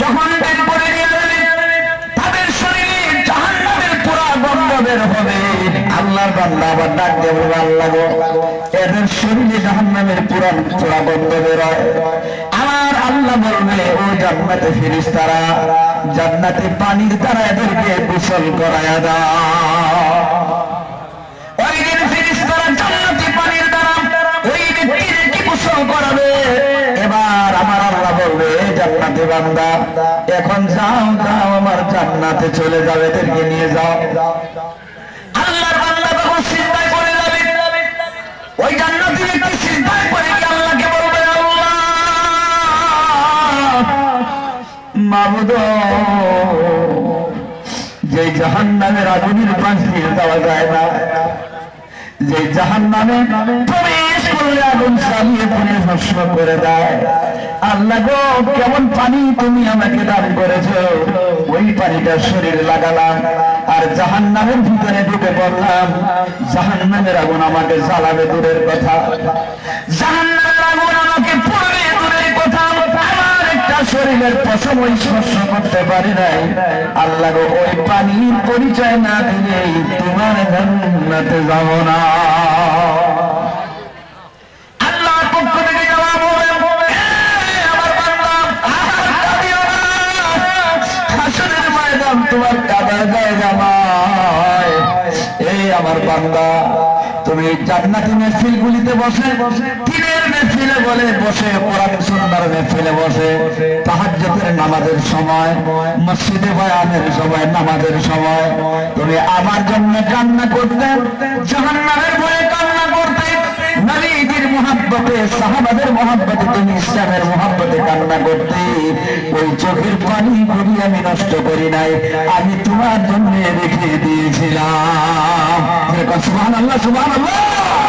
যখন বের করে তাদের শরীরে পুরা গন্ধ বের হবে। আল্লাহর বান্দা আবার ডাক আল্লাহ এদের শরীরে জাহান্নামের পুরা গন্ধ বের হয়। আল্লাহ বলবে, ও জান্নাতে ফিরিস তারা জান্নাতে পানির দ্বারা এদেরকে গোসল করায় দাও। "এ জান্নাতি বান্দা, এখন যাও যাও, আমার জান্নাতে চলে যাবে এদেরকে নিয়ে যাও। আল্লাহর বান্দা পড়ে যাবে। ওই পড়ে গিয়ে আল্লাহকে বলবে, আল্লাহ মাবুদ যে জাহান নামের আগুনের পাশ দিয়ে যাওয়া যায় না যে জাহান নামে করলে আগুন চালিয়ে পুড়ে ভস্ম করে দেয়। আল্লাহ গো, কেমন পানি তুমি আমাকে দান করেছ? ওই পানিটা শরীরে লাগালাম আর জাহান নামের ভিতরে ঢুকে পড়লাম। জাহান নামের আগুন আমাকে জ্বালাবে দূরের কথা। জাহান নামের আগুন আমাকে পড়বে দূরের কথা। শরীরের পশম ওই স্পর্শ করতে পারি নাই। আল্লাহ ওই পানির পরিচয় না দিলেই তোমার জান্নাতে যাব না। তোমার কাদার জায়গা নয়। এই আমার বান্দা, তুমি জান্নাতি মেহফিল গুলিতে বসে দিনের মেহফিলে বলে বসে, কোরআন সুন্দর মেহফিলে বসে তাহাজ্জুদের নামাজের সময়, মসজিদে বয়ানের সময়, নামাজের সময় তুমি আমার জন্য কান্না করতে, জাহান্নামের ভয়ে মোহাব্বতে সাহাবাদের মহাব্বত তুমি ইসলামের মহাব্বতে কান্না করতে। ওই চোখের পানি করি আমি নষ্ট করি নাই, আমি তোমার জন্য রেখে দিয়েছিলাম। সুবাহ আল্লাহ সুমান আল্লাহ